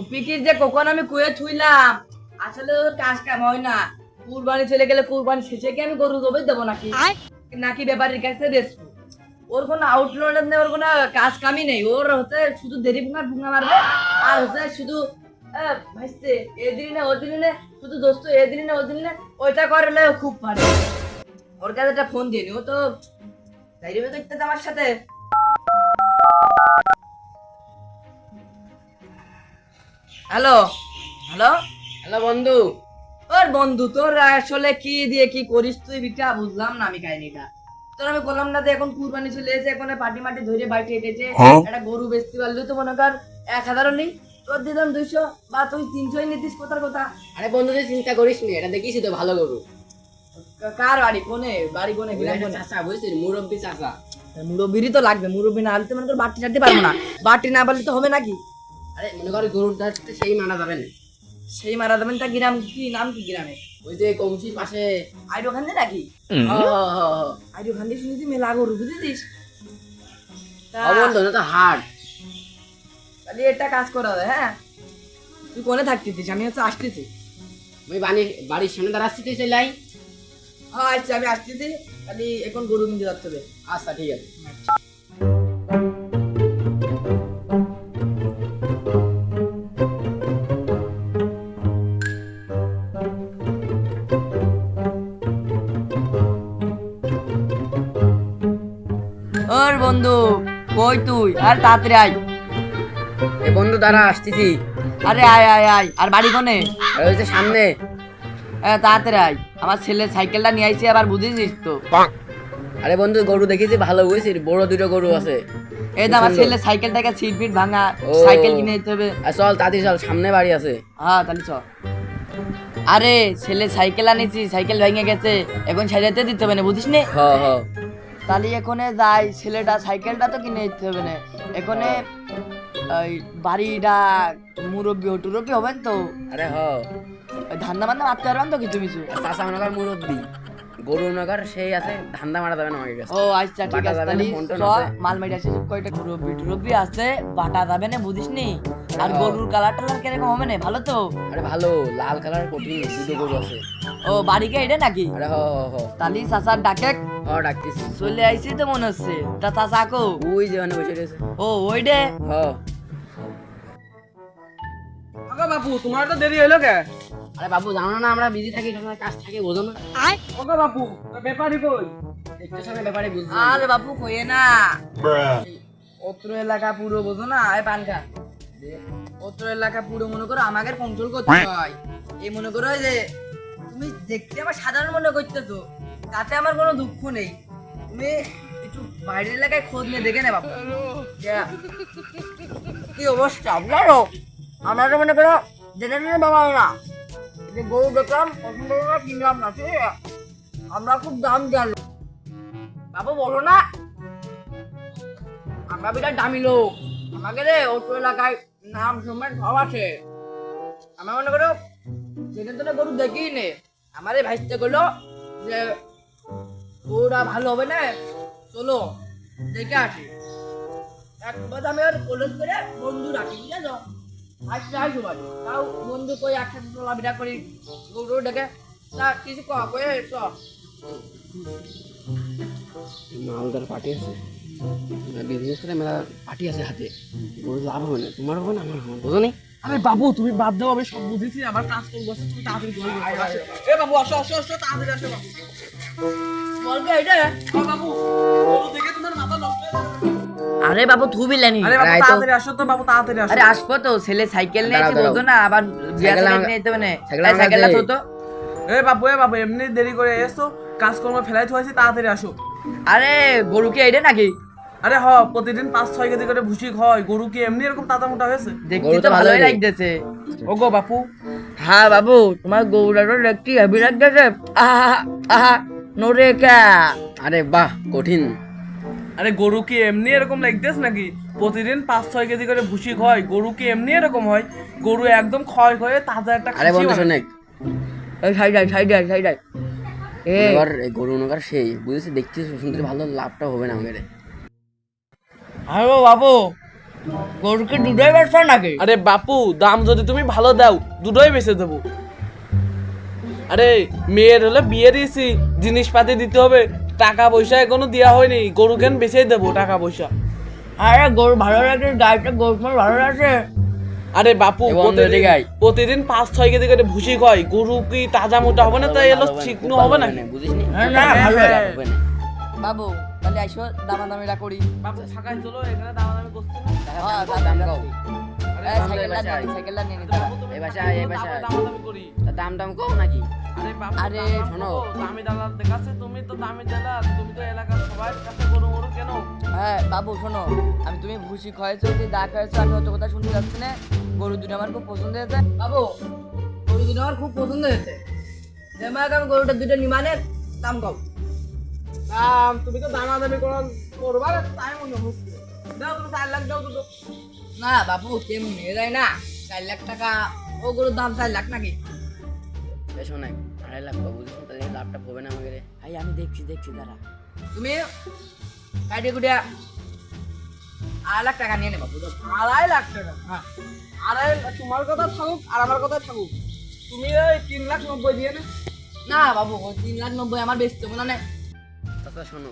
রফিকির যে কখন আমি কুয়ে থুইলাম আসলে ওর কাজ কাম হয় না। কুরবানি চলে গেলে কুরবানি শেষে কি আমি গরু জবাই দেবো নাকি? নাকি ব্যাপারীর কাছে বেচবো? ওর কোনো আউটলোড নেই ওর কোনো কাজ কামই নেই। ওর হচ্ছে শুধু দেরি ভুঙা ভুঙা মারবে আর হচ্ছে শুধু ভাইস্তে এদিন না ওদিন না শুধু দোস্ত এদিন না ওদিন না ওইটা করলে খুব ভালো। ওর কাছে একটা ফোন দিয়ে নি ও তো যাইবে তো ইত্যাদি আমার সাথে। হ্যালো? হ্যালো? হ্যালো বন্ধু। ওর বন্ধু তোর আসলে কি দিয়ে কি করিস তুই বিটা? বুঝলাম না আমি কাহিনীটা। তোর আমি বললাম না যে এখন কুরবানি চলে এসে এখন পাটি মাটি ধরে বাইটে এটেছে একটা গরু বেচতে পারলি তো মনে কর এক হাজারও নেই। তোর দিলাম দুইশো বা তুই তিনশোই নিতিস কোথার কথা। আরে বন্ধু তুই চিন্তা করিস নি এটা দেখিস তো ভালো গরু। কার বাড়ি কোনে? বাড়ি কোনে চাচা বুঝছিস? মুরব্বী চাচা মুরব্বিরই তো লাগবে মুরব্বী না হলে তো মনে কর বাটি ছাড়তে পারব না। বাটি না পারলে তো হবে নাকি? আরে মনে কর গরুটা সেই মানা যাবে না। সেই মারা দেবেন তা গ্রাম কি নাম কি গ্রামে? ওই যে কমসির পাশে। আইডো নাকি। আইডো শুনেছি মেলা গরু বুঝেছিস? তো হাট। তাহলে এটা কাজ করা যায় হ্যাঁ? তুই কোনে থাকতেছিস? আমি হচ্ছে আসতেছি। আমি বাড়ি বাড়ির সামনে চলে আই হ্যাঁ আচ্ছা আমি আসতেছি। খালি এখন গরু কিনতে যাচ্ছে আচ্ছা ঠিক আছে। তুই আর তাড়াতাড়ি আয়। এ বন্ধু দাঁড়া আসতেছি। আরে আয় আয় আয় আর বাড়ি কোনে? আর ওই যে সামনে। এ, তাড়াতাড়ি আয়। আমার ছেলে সাইকেলটা নিয়ে আইছি আবার বুঝেছিস তো? আরে বন্ধু গরু দেখেছি ভালো বুঝছিস বড় দুটো গরু আছে। এই তো আমার ছেলে সাইকেলটাকে সিট ফিট ভাঙা সাইকেল কিনে দিতে হবে। চল তাড়াতাড়ি চল সামনে বাড়ি আছে। হ্যাঁ তাহলে চল। আরে ছেলে সাইকেল আনিছি সাইকেল ভেঙে গেছে এখন সাজাতে দিতে হবে না বুঝিস নে? হ হ। তাহলে এখানে যাই ছেলেটা সাইকেলটা তো কিনে দিতে হবে না। এখানে ওই বাড়িটা মুরব্বী টুরব্বী হবেন তো? আরে হ। ধান্দা বান্দা মারতে পারবেন তো কিছু কিছু? মনে কর মুরব্বী গরু সেই আছে ধান্দা মারা যাবে না আমার কাছে ও আচ্ছা ঠিক আছে তাহলে মাল মাইটা আছে কয়টা মুরব্বী টুরব্বী আছে বাটা যাবে না বুঝিস নি? আর। গরুর কালার টালার কীরকম হবে না ভালো তো? আরে ভালো লাল কালার কঠিন দুটো গরু আছে। ও বাড়িকে এটা নাকি? আরে হ হ হ। তাহলে ডাকে হ ডাকতেছি চলে আইছি তো মনে হচ্ছে তা চাচা কো ওই যে মানে বসে রয়েছে ও ওই ডে হ। আগা বাপু তোমার তো দেরি হলো কে আরে বাবু জানো না আমরা বিজি থাকি সবসময় কাজ থাকে বোঝো না। ওগা বাপু ব্যাপারই কই? একটু সময় ব্যাপারে বুঝছ আরে বাপু কইয়ে না। অত্র এলাকা পুরো বোঝো না। পান খা। অত্র এলাকা পুরো মনে করো আমাকে কন্ট্রোল করতে হয়। এই মনে করো যে তুমি দেখতে আমার সাধারণ মনে করতেছো। তাতে আমার কোনো দুঃখ নেই। তুমি একটু বাইরের এলাকায় খোঁজ নিয়ে দেখে নে যা। কি অবস্থা? আপনারও আমারও মনে করো জেনে জেনে বাবা না যে গরু দেখলাম, পছন্দ না, কিনলাম না ঠিক? আমরা খুব দাম জানো বাবু বলো না। আমরা বিরাট দামি লোক। আমাকে রে অটো এলাকায় নাম সম্মান সব আছে। আমার মনে করো যেটা তো গরু দেখি নে আমার এই ভাইসতে করল যে গরুটা ভালো হবে না? চলো, দেখে আসি। একবার আমি আর কলেজ করে বন্ধু রাখি বুঝেছ আসলে আসব বাড়ি। তাও বন্ধু কই একসাথে চলাফেরা করি। গরু ডেকে। তা, কিছু কয় কয়ে চ মালদার পার্টি আছে। বিজনেস করে মেলা পার্টি আছে হাতে। লাভ হবে না। তোমার হবে না, আমার হবে বোঝো নি? আরে বাবু তুমি বাদ দাও আমি সব বুঝেছি আমার কাজ করব আছে, তুমি তাড়াতাড়ি জল এ বাবু আসো আসো আসো তাড়াতাড়ি আসো বাবু। বলবে এটা ও বাবু দেখে তোমার মাথা নষ্ট হয়ে যাবে। আরে বাবু থুবি লেনি আরে বাবু তো। তাড়াতাড়ি আসো তো বাবু তাড়াতাড়ি আসো। আরে আসব তো ছেলে সাইকেল নিয়ে দাঁড়াও, বলতো না আবার সাইকেল নিয়ে যেতে হবে না সাইকেল। তো তো? এ বাবু এ বাবু এমনি দেরি করে এসো কাজকর্ম ফেলাই থুয়েছি তাড়াতাড়ি আসো। আরে গরু কি এইটা নাকি? আরে হ প্রতিদিন পাঁচ ছয় কেজি করে ভুসি হয় গরু কি এমনি এরকম তাতা মোটা হয়েছে? দেখতে তো ভালোই। লাগতেছে। ওগো বাপু। হ্যাঁ বাবু তোমার হেভি লাগতেছে আহা আহা নরে কা? আরে বাহ কঠিন। আরে গরু কি এমনি এরকম লাগতেছ নাকি? প্রতিদিন পাঁচ ছয় কেজি করে ভুসি হয় গরু কি এমনি এরকম হয়? গরু একদম ক্ষয় হয়ে তাজা একটা আরে বন্ধু বানায়। শোনেক। এই সাইডাই সাইডাই সাইডাই এ। এবার গরু নগার সেই বুঝেছি দেখছিস শুনতে ভালো লাভটা হবে না আমাদের। আরে বাবু গরুকে দুটোই ব্যবসা নাকি? আরে বাপু দাম যদি তুমি ভালো দাও দুটোই বেচে দেবো। আরে মেয়ের হলে বিয়ে দিয়েছি জিনিসপাতি দিতে হবে টাকা পয়সা এখনও দেওয়া হয়নি গরু কেন বেচেই দেবো টাকা পয়সা? আরে গরু ভালো লাগে গাড়িটা গরু ভালো লাগে আরে বাপু বন্ধ প্রতিদিন- পাঁচ ছয় কেজি করে ভুসি খায় গরু কি তাজা মোটা হবে না তাই এলো চিকনো হবে না? বুঝিস না, ভালো হ্যাঁ। না। বাবু তাহলে আইসো দামাদামিটা করি। থাকায় চলো এখানে দামাদামি করছি না। হ্যাঁ, দাম- দাম কও এই বাপু, সাইকেলটা বাসায়। নিয়ে সাইকেলটা নিয়ে নিতে তুমি এই বাসায়, এই দামে বাসায়। দামাদামি করি। তা দাম দাম কও নাকি? আরে শোনো। দামি দালাল দেখাচ্ছে তুমি তো দামি দালাল তুমি তো এলাকার সবার কাছে গরু গরু কেন? হ্যাঁ বাবু শোনো আমি তুমি ভুসি খাইছো কি দা খাইছো আমি অত কথা শুনতে যাচ্ছি না। গরু দুটো আমার খুব পছন্দ হয়েছে। বাবু গরু দুটো আমার খুব পছন্দ হয়েছে। আমি গরুটা দুটো নিমানের দাম কম দাম তুমি তো করার করবা না তাই মনে হচ্ছে দাও তুমি চার লাখ দাও না বাবু কেমন নিয়ে যায় না? চার লাখ টাকা ও গরুর দাম চার লাখ নাকি? এ শোন আড়াই লাখ পাবো বুঝিস তাহলে লাভটা হবে না আমাকে ভাই আমি দেখছি দেখছি দাঁড়া। তুমি কাটিয়ে কুটিয়া আড়াই লাখ টাকা নিয়ে নেব বুঝো আড়াই লাখ টাকা? হ্যাঁ। আড়াই লাখ- তোমার কথা থাকুক আর আমার কথা থাকুক। তুমি ওই তিন লাখ নব্বই দিয়ে না। না বাবু তিন লাখ নব্বই আমার বেচতে মনে নেই তাছাড়া শোনো।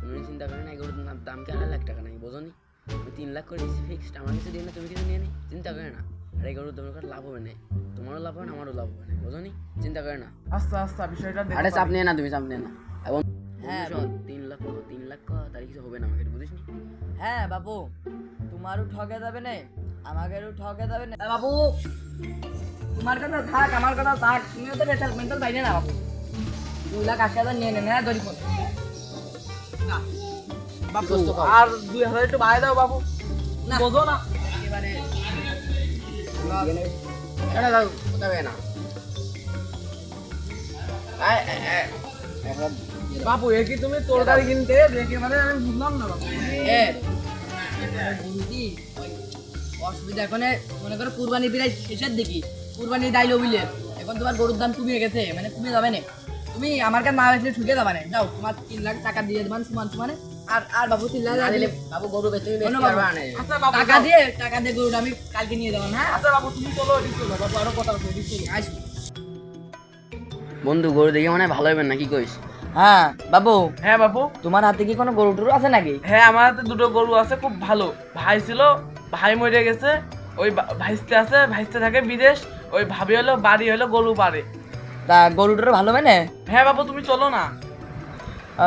তুমি চিন্তা করে না এগুলোর দাম দাম কি আড়াই লাখ টাকা নাকি? বোঝো নি আমি তিন লাখ করে ফিক্সড আমার কিছু দিয়ে না তুমি কিছু নিয়ে নি। চিন্তা করে না। আর এগুলোর তোমার কাছে লাভ হবে না? তোমারও লাভ হবে না আমারও লাভ হবে না। বোঝো নি চিন্তা করে না। আস্তে আস্তে বিষয়টা দেখো আরে চাপ নিয়ে না তুমি চাপ নিয়ে না। এবং হ্যাঁ, শোন তিন লাখ তিন লাখ তাহলে কিছু হবে না আমাকে বুঝিস নি হ্যাঁ বাবু। তোমারও ঠকে যাবে না। আমাকেও ঠকে যাবে না। বাবু! তোমার কথা থাক আমার কথা থাক। তুমিও তো মেন্টাল মেন্টাল বাইরে না বাবু। দুই লাখ আশি হাজার নিয়ে নেন হ্যাঁ দড়ি বাপু আর দুই হাজার একটু বাড়াই দাও বাবু বোঝো না। একেবারে দাও কোথাও না? আয়, আয়, আয়। একটা দিয়ে দাও। বাপু এ কি তুমি তরকারি কিনতে? দেখে মানে আমি বুঝলাম না বাপু। অসুবিধা এখন মনে করো কুরবানি প্রায় শেষের দিকে। কুরবানি দাইলো বুঝলে এখন তোমার গরুর দাম কমে গেছে মানে কমে যাবে না। তুমি আমার কাছে না আসলে ঠুকে যাবে না যাও তোমার তিন লাখ টাকা দিয়ে দেবেন সমান সমানে। আর আর বাবু তিন লাখ দিলে বাবু গরু বেচে আচ্ছা বাবু টাকা দিয়ে টাকা দিয়ে গরুটা আমি কালকে নিয়ে যাবেন হ্যাঁ? আচ্ছা বাবু তুমি চলো বাবু আরও কথা আসব বন্ধু গরু দেখে মনে হয় ভালো হবে না কি কইস? হ্যাঁ বাবু। হ্যাঁ বাবু। তোমার হাতে কি কোনো গরু টরু আছে নাকি? হ্যাঁ আমার হাতে দুটো গরু আছে খুব ভালো। ভাই ছিল ভাই মরে গেছে। ওই ভাইস্তে আছে ভাইস্তে থাকে বিদেশ। ওই ভাবি হলো বাড়ি হলো গরু পারে। তা ভালো মানে? হ্যাঁ বাবু তুমি চলো না।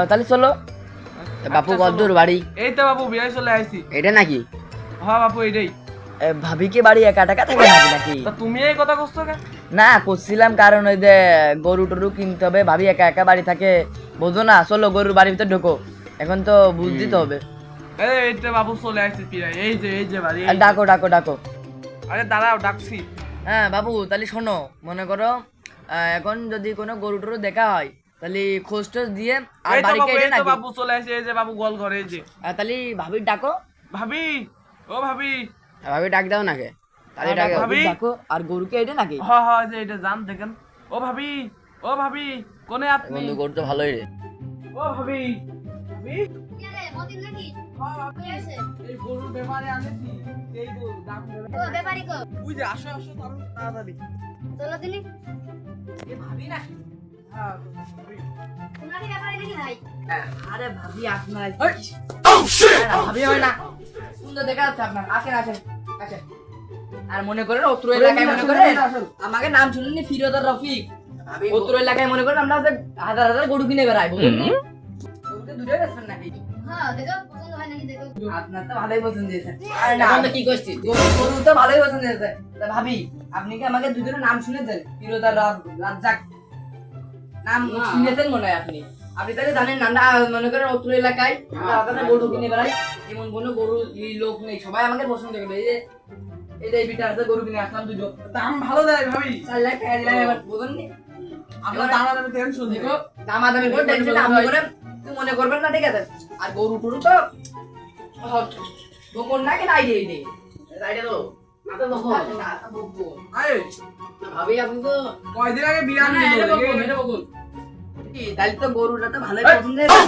তাহলে চলো। বাপু আচ্ছা, কত দূর বাড়ি। এই তো বাবু বিয়ে চলে আইছি। এটা নাকি? হ্যাঁ বাপু এটাই এ, ভাবি কি বাড়ি একা টাকা থাকে নাকি নাকি? তুমি এই কথা করছ কেন? না করছিলাম কারণ ওই যে গরু টরু কিনতে হবে ভাবি একা একা বাড়ি থাকে। বোঝো না চলো গরুর বাড়ির ভিতরে ঢোকো। এখন তো বুঝতে তো হবে। এই এইটা বাবু চলে আসছে প্রায়। এই যে এই যে বাড়ি। ডাকো ডাকো ডাকো। আরে দাঁড়াও ডাকছি। হ্যাঁ বাবু তাহলে শোনো মনে করো এখন যদি কোনো গরু টরু দেখা হয় তাহলে খোঁজ টোজ দিয়ে আর বাড়ি বাবু কেটে নাকি বাবু চলে এই যে বাবু গোল ঘরে এই যে তাহলে ভাবির ডাকো ভাবি ও ভাবি ভাবি ডাক দাও নাকি তাহলে হ্যাঁ, ডাকে। ভাবি? আর গরুকে এটা নাকি হ হ যে এটা জান দেখেন ও ভাবি ও ভাবি কোনে আপনি বন্ধু গরু তো ভালোই রে ও ভাবি ভাবি? হ্যাঁ ভাবি কি হয়েছে? এই গরুর ব্যাপারে আনেছি এই গরু দাম ও, ব্যাপারী কো? বুঝে আসো আসো তাড়াতাড়ি, তাড়াতাড়ি চলো দিনি। এ ভাবি নাকি হ্যাঁ? আরে ভাবি আপনার ভাবি হয় না। সুন্দর দেখা যাচ্ছে আপনার। আসেন আসেন আসেন। আর মনে করেন অত্র এলাকায় মনে করেন আমাকে নাম শুনেননি ফিরোদার রফিক। ভাবি অত্র এলাকায় মনে করেন আমরা হাজার হাজার গরু কিনে বেড়াই বুঝলেন দূরে গেছেন নাকি? হ্যাঁ, হয়। আপনার তো ভালোই পছন্দ হয়েছে। আরে না। কি করছিস? গরু গরু তো ভালোই পছন্দ হয়েছে। ভাবি আপনি কি আমাকে দুজনের নাম শুনেছেন? ফিরোদার রাজ্জাক নাম না। শুনেছেন মনে হয় আপনি? আপনি তাহলে জানেন না আমরা মনে করেন অত্র এলাকায় গরু কিনে বেড়াই। এমন কোনো গরু লোক নেই। সবাই আমাকে পছন্দ করে। এই যে এই যে বিটা আছে গরু কিনে আসলাম দুটো দাম ভালো দেয় ভাবি। চার লাখ টাকা দিলাম এবার বুঝলেন আপনার দাম দামে টেনশন দেখো দেখো দামাদামি করে টেনশন আপনি করেন মনে করবেন না ঠিক আছে? আর গরু টরু তো গোপন না কি নাই রে এই রাইডে তো। কয়দিন আগে তাহলে তো গরুটা তো ভালোই পছন্দ হয়েছে।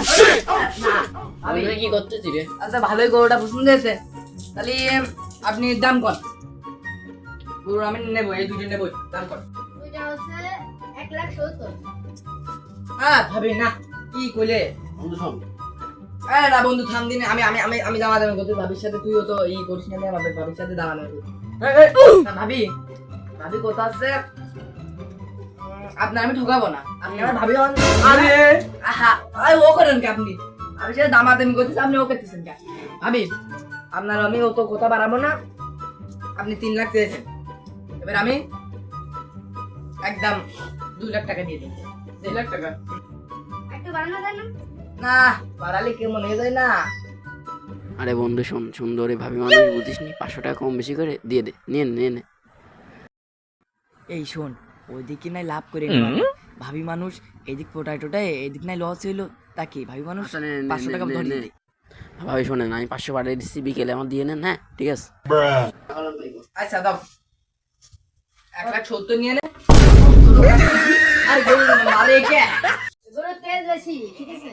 কি করতেছি রে? আচ্ছা ভালোই গরুটা পছন্দ হয়েছে। তাহলে আপনি দাম কর গরু আমি নেব এই দুটো নেব দাম কর হ্যাঁ ভাবি না কি কইলে? বন্ধু শোন আরে না বন্ধু থাম দিন আমি আমি আমি আমি দামা দামি করতে ভাবির সাথে তুইও তো ই করিস না ভাবি ভাবির সাথে দামা দামি না, ভাবি ভাবি কোথা আছে? আপনার আমি ঠকাবো না। আপনি আমার ভাবি হন। আরে আহা ও করেন কি আপনি? আমি সেটা করতেছি আপনি ও করতেছেন কি? ভাবি আপনার আমি ও তো কথা বাড়াবো না। আপনি তিন লাখ চেয়েছেন। এবার আমি একদম দুই লাখ টাকা দিয়ে দেবো। দুই লাখ টাকা? একটু বাড়ানো যায় না? না বাড়ালে কেমন হয়ে যায় না? আরে বন্ধু শোন সুন্দর ভাবি মানুষ বুঝিস নি পাঁচশো টাকা কম বেশি করে দিয়ে দে নিয়ে নে নিয়ে নে। এই শোন ওইদিকে নাই লাভ করে নিলাম। ভাবি মানুষ এদিক পোটায় টোটায় এদিক নাই লস হইল তা কি? ভাবি মানুষ আচ্ছা, নে, নে, পাঁচশো নে, টাকা নে, ধরে নে। ভাবি শোনেন আমি পাঁচশো পাঠিয়ে দিচ্ছি বিকেলে আমার দিয়ে নেন হ্যাঁ ঠিক আছে। আচ্ছা দাও। এক লাখ সত্তর নিয়ে নে। আর গরু মারে কে তেজ বেশি ঠিক আছে?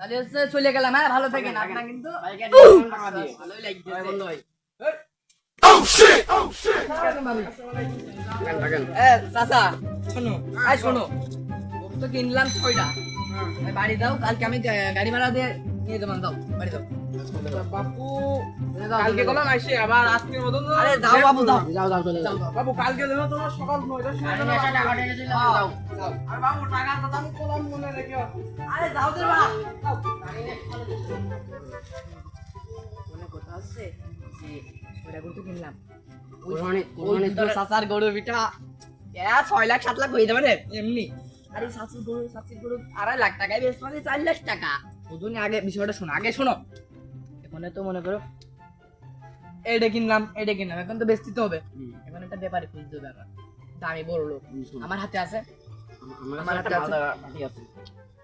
তাহলে হচ্ছে চলে গেলাম হ্যাঁ ভালো থাকেন আপনার কিন্তু। শোনো। ওকে তো কিনলাম ছয়টা। বাড়ি দাও, কালকে আমি গাড়ি ভাড়া দিয়ে নিয়ে যাব, দাও, বাড়ি দাও। বাপু কালকে গেলাম আবার আজকের মতন আরে দাও বাবু, দাও। যাও যাও চলে যাও। বাবু কালকে যেন তোমার সকাল নয়টার সময় বাবু- দাও। আর বাবু টাকা তো আমি আরে দাও দে বাবা, মনে কথা আছে যে ছয়টা গরু কিনলাম। ওই- কোরবানি- ওই কোরবানির দুটো গরু পিঠা এ ছয় লাখ সাত লাখ হয়ে যাবে রে এমনি। আরে শাশুর গরু শাশুর গরু আড়াই লাখ টাকায় বেশ মানে চার লাখ টাকা। ওজনে আগে বিষয়টা শোনো আগে শোনো। এখানে তো মনে করো এইটা কিনলাম এইটা কিনলাম এখন তো বেচতে হবে। এখন একটা ব্যাপারে খুঁজতে হবে আমার দামি বড় লোক আমার হাতে আছে। আমার আমার একটা আছে।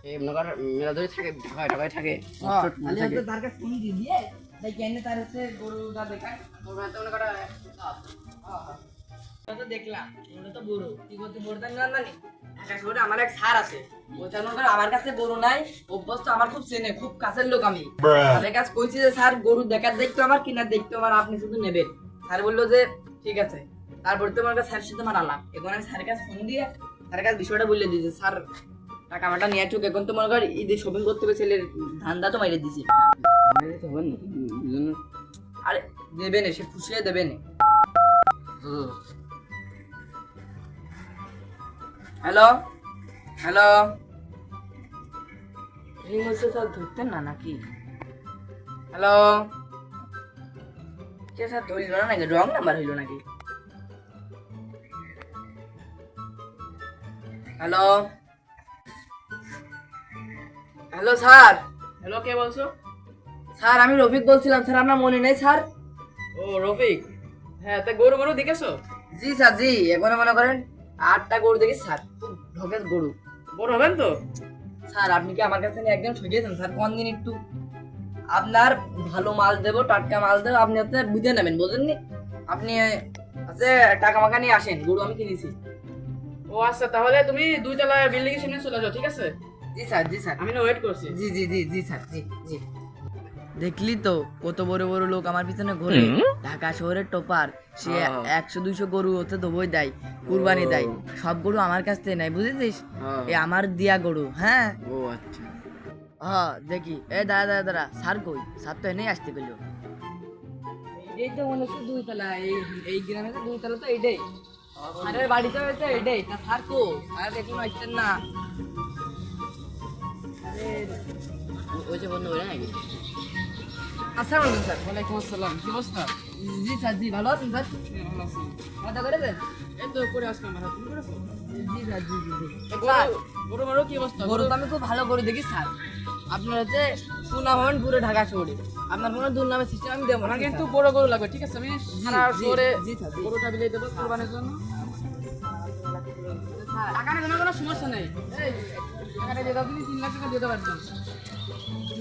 এই মনে কর মেলা ধরে থাকে ঢাকায় ঢাকায় থাকে থাকে। হচ্ছে তার কাছে ফোন দিয়ে দিয়ে তাই কেন তার হচ্ছে গরুটা দেখায়? গরু হাতে মনে করো। ওটা তো দেখলাম ওটা তো নিলাম জানি ঢাকা শহরে আমার এক স্যার আছে। ওইটা মনে করো আমার কাছে গরু নাই অভ্যস্ত আমার খুব চেনে খুব কাছের লোক আমি। কাছে কইছি যে স্যার গরু দেখার দেখতো আমার কিনার দেখতো আমার আপনি শুধু নেবেন। স্যার বলল যে ঠিক আছে। তারপর তো আমার কাছে স্যারের সাথে আমার আলাপ এখন আমি স্যারের কাছে ফোন দিয়ে স্যারের কাছে বিষয়টা বলে দিয়েছি স্যার টাকা মাটা নিয়ে চুক। এখন তো মনে কর ঈদে শপিং করতে হবে ছেলের ধান্দা তো মাইরে দিছি আরে দেবে না সে খুশি হয়ে দেবে না। Hello hello. রিং হচ্ছে স্যার ধরতেন না নাকি? হ্যালো। কে স্যার ধরিল না নাকি? রং নাম্বার হইল নাকি? হ্যালো? Hello sir. হ্যালো কে বলছো? স্যার আমি রফিক বলছিলাম। স্যার আপনার মনে নেই স্যার? ও রফিক? হ্যাঁ তা গরু গরু দেখেছ? জি স্যার জি। এখন মনে করেন আটটা গরু দেখি স্যার। খুব ঢকের গরু। বড় হবেন তো? স্যার আপনি কি আমার কাছে একদম ঠকিয়েছেন স্যার কোন দিন একটু আপনার ভালো মাল দেবো টাটকা মাল দেবো আপনি হচ্ছে বুঝে নেবেন বুঝেননি? আপনি আছে টাকা মাকা নিয়ে আসেন গরু আমি কিনেছি। ও আচ্ছা তাহলে তুমি দুই বিল্ডিং এর সামনে চলে যাও ঠিক আছে? জি স্যার জি স্যার। আমি না ওয়েট করছি। জি জি জি জি স্যার জি জি। দেখলি তো কত বড় বড় লোক আমার পিছনে ঘোরে। ঢাকা শহরের টপার সে। একশো দুইশো গরু হতে দবই দেয় কুরবানি দেয়। সব গরু আমার কাছ থেকে নেয় বুঝেছিস? হ্যাঁ। এ আমার দিয়া গরু হ্যাঁ? ও আচ্ছা। হ্যাঁ দেখি। এ দাদা দাদা দাদা স্যার কই? স্যার তো এনেই আসতে গেল এই তো মনে হচ্ছে দুই তলা এই এই গ্রামে তো দুই তলা তো এইটাই। স্যারের বাড়িতে হয়েছে এইটাই তা স্যার কো? স্যার এখন আসছেন না। ওই যে বন্ধু বলে নাকি? আসসালামু আলাইকুম স্যার। ওয়ালাইকুম আসসালাম। কি অবস্থা? জি স্যার জি ভালো আছেন স্যার? ভালো আছি। কথা করেছেন? এই তো করে আসলাম ভাড়া তুমি করেছ জি স্যার জি জি জি। গরু গরু কি অবস্থা? গরু তো আমি খুব ভালো করে দেখি স্যার। আপনার হচ্ছে সুনাম হবেন পুরো ঢাকা শহরে। আপনার কোনো দুর্নামের সিস্টেম আমি দেবো না। কিন্তু বড় গরু লাগবে ঠিক আছে? আমি সারা শহরে। গরুটা বিলিয়ে দেবো কোরবানির জন্য। টাকা নেই কোনো সমস্যা নেই। টাকাটা দিয়ে দাও তুমি তিন লাখ টাকা দিয়ে দেবো একদম।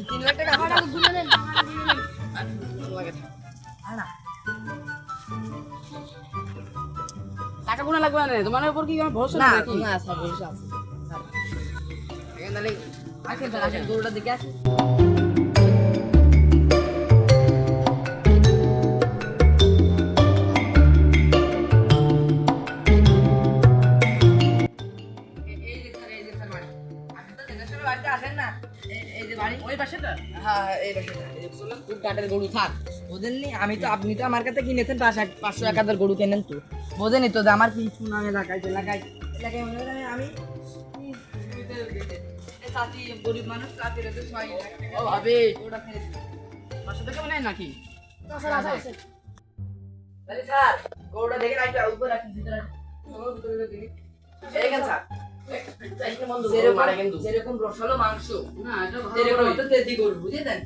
তিন লাখ টাকা আমার টাকা গুনে দেন টাকা গুনে দেন। আর না টাকা কোনো লাগবে না তোমার উপর কি আমার ভরসা না না ভরসা আছে। গরুটা দেখে বোঝেননি আমি তো আপনি তো আমার কাছে কিনেছেন পাঁচ পাঁচশো এক হাজার গরু কেনেন তো। বোঝেনি তো যে আমার কি সুনাম এলাকায় এলাকায় এলাকায় আমি গরিব মানুষ চাচির হচ্ছে ছয় ও ভাবি। ওটা ফেলে পাঁচশো টাকা মনে নাকি? আসেন আসেন আসেন তাহলে স্যার গরুটা দেখে রাখতে উপরে রাখুন ভিতরে রাখুন। সবার ভিতরে রাখুন। এইখানে স্যার? যেরকম- মারে কিন্তু। যেরকম রসালো মাংস না এটা ভালো যেরকম তেজি গরু বুঝেছেন?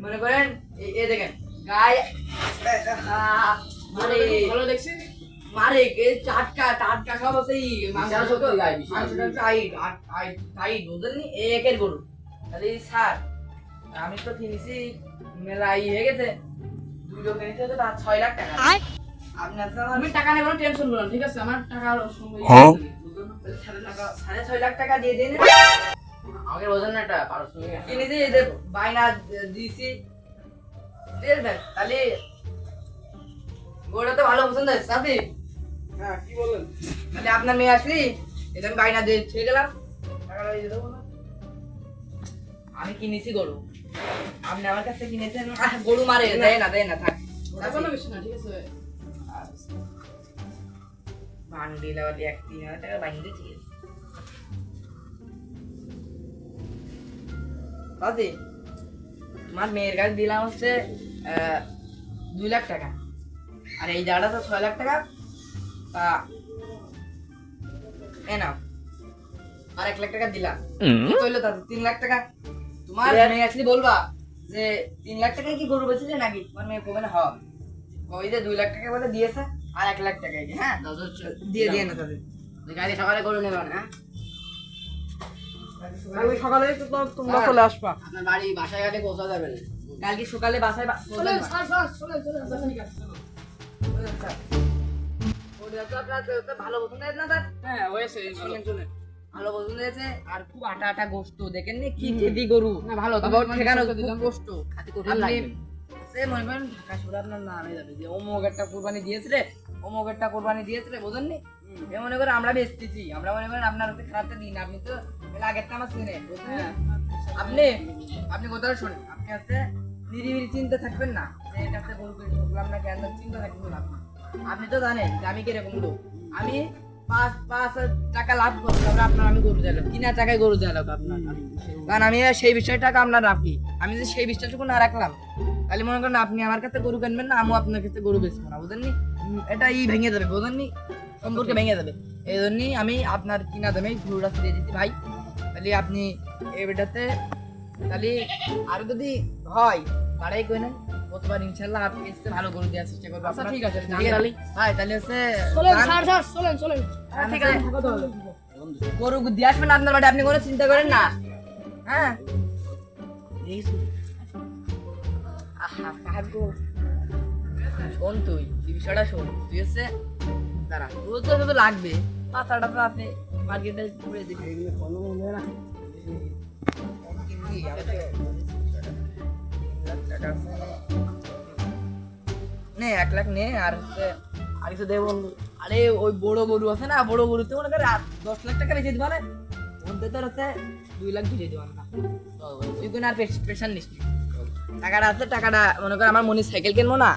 মনে করেন এ- এ দেখেন গায়ে ভালো দেখছি। মারে এ টাটকা টাটকা। মাংসটা টাইট টাইট টাইট একের গরু। তাহলে স্যার আমি তো কিনেছি মেলা ই হয়ে গেছে। দুটো কিনেছি তো তার ছয় লাখ টাকা। আমি টাকা কোনো টেনশন করো ঠিক আছে? আমার টাকা হ্যাঁ? সাড়ে টাকা- সাড়ে ছয় লাখ টাকা দিয়ে দিন। আমাকে বোঝেন না এটা পারসোনালি কিনেছি এই যে বাইনা দিয়েছি। তাহলে গোটা তো ভালো পছন্দ হয়েছে সাথে হ্যাঁ কি বলেন? তাহলে আপনার মেয়ে আসলি? এটা আমি বাইনা দিয়ে ছেড়ে গেলাম। টাকাটা দিয়ে দেবো না। আমি কিনেছি গরু। আপনি আমার কাছে কিনেছেন? গরু মারে। দেয় না দেয় না থাক। ওটা কোনো বিষয় না ঠিক আছে। বান্ডিল আবার এক তিন হাজার টাকা তোমার মেয়ের কাছে দিলাম হচ্ছে আহ, দুই লাখ টাকা। আর এই জায়গাটা তো ছয় লাখ টাকা। তা এ নাও আর এক লাখ টাকা দিলাম কত হইল তাতে তিন লাখ টাকা তোমার মেয়ে আসলে বলবা যে তিন লাখ টাকায় কি গরু বেঁচেছে নাকি তোমার মেয়ে কবে না হ ওই যে দুই লাখ টাকা বলে দিয়েছে আর এক লাখ টাকা হ্যাঁ দিয়ে দিয়ে না তাদের গাড়ি সকালে করে নেবেন হ্যাঁ কালকে সকালে তো তোমরা চলে আসবা আপনার বাড়ি বাসায় ঘাটে পৌঁছা যাবেন কালকে সকালে বাসায় বা- চলেন স্যার স্যার ভালো পছন্দ হয়েছে না তার? হ্যাঁ হয়েছে শোনেন শোনেন ভালো পছন্দ হয়েছে। আর খুব আটা আটা গোস্ত দেখেন নি কি খেদি গরু। না ভালো ঠেকানো দিলাম। গোস্ত। খাতে কঠিন সে মনে করেন ঢাকা শহরে আপনার নামে যাবে যে অমুক একটা কোরবানি দিয়েছিলে অমুক একটা কোরবানি দিয়েছিলে বোঝেননি এ মনে করেন আমরা বেচতেছি আমরা মনে করেন আপনার হাতে খারাপটা দিন আপনি তো আগেরটা আমার চিনে হ্যাঁ। আপনি আপনি কথাটা শোনেন আপনি হচ্ছে নিরিবিলি চিন্তা থাকবেন না যে এটা হচ্ছে গরু করে ঢুকলাম না কেন চিন্তা থাকবেন না আপনি। আপনি তো জানেন যে আমি কীরকম লোক। আমি পাঁচ পাঁচ টাকা লাভ করছি, তারপরে আপনার আমি গরু দিলাম কিনা টাকায় গরু দিলাম আপনার। কারণ আমি সেই বিষয়টাকে আপনার রাখি। আমি যদি সেই বিষয়টুকু না রাখলাম, তাহলে মনে করেন আপনি আমার কাছে গরু কিনবেন না, আমিও আপনার কাছে গরু বেচবো না, বুঝেননি? এটা ই ভেঙে যাবে বুঝেননি? সম্পর্কে ভেঙে যাবে এই জন্যই আমি আপনার কিনা দামে গরুটা দিয়ে দিচ্ছি, ভাই। তাহলে আপনি এটাতে তাহলে আর যদি হয়, বাড়াই করে নেন প্রতিবার ইনশাল্লাহ আপনি এসে ভালো গরু দেওয়ার চেষ্টা করব। আচ্ছা ঠিক আছে ভাই তাহলে হচ্ছে চলেন স্যার স্যার চলেন চলেন। হ্যাঁ, ঠিক আছে গরু দিয়ে আসবেন আপনার বাড়ি আপনি কোনো চিন্তা করেন না। হ্যাঁ? আহা, কাহার শোন তুই বিষয়টা শোন। তুই হচ্ছে দাঁড়া তোর তো লাগবে। আপনি মার্কেটে ঘুরে দিবি। এগুলো কোনো মনে না নে, এক লাখ নে, আর আর কিছু দেবো আরে, ওই বড় গরু আছে না, বড় গরুতে মনে করে দশ লাখ টাকা বেঁচে দিবা পারে ওদের তোর হচ্ছে দুই লাখ দিয়ে দিতে পারে না। তুই কোনো আর প্রেশার নিস টাকাটা আছে, টাকাটা মনে কর আমার মনে সাইকেল কিনবো না।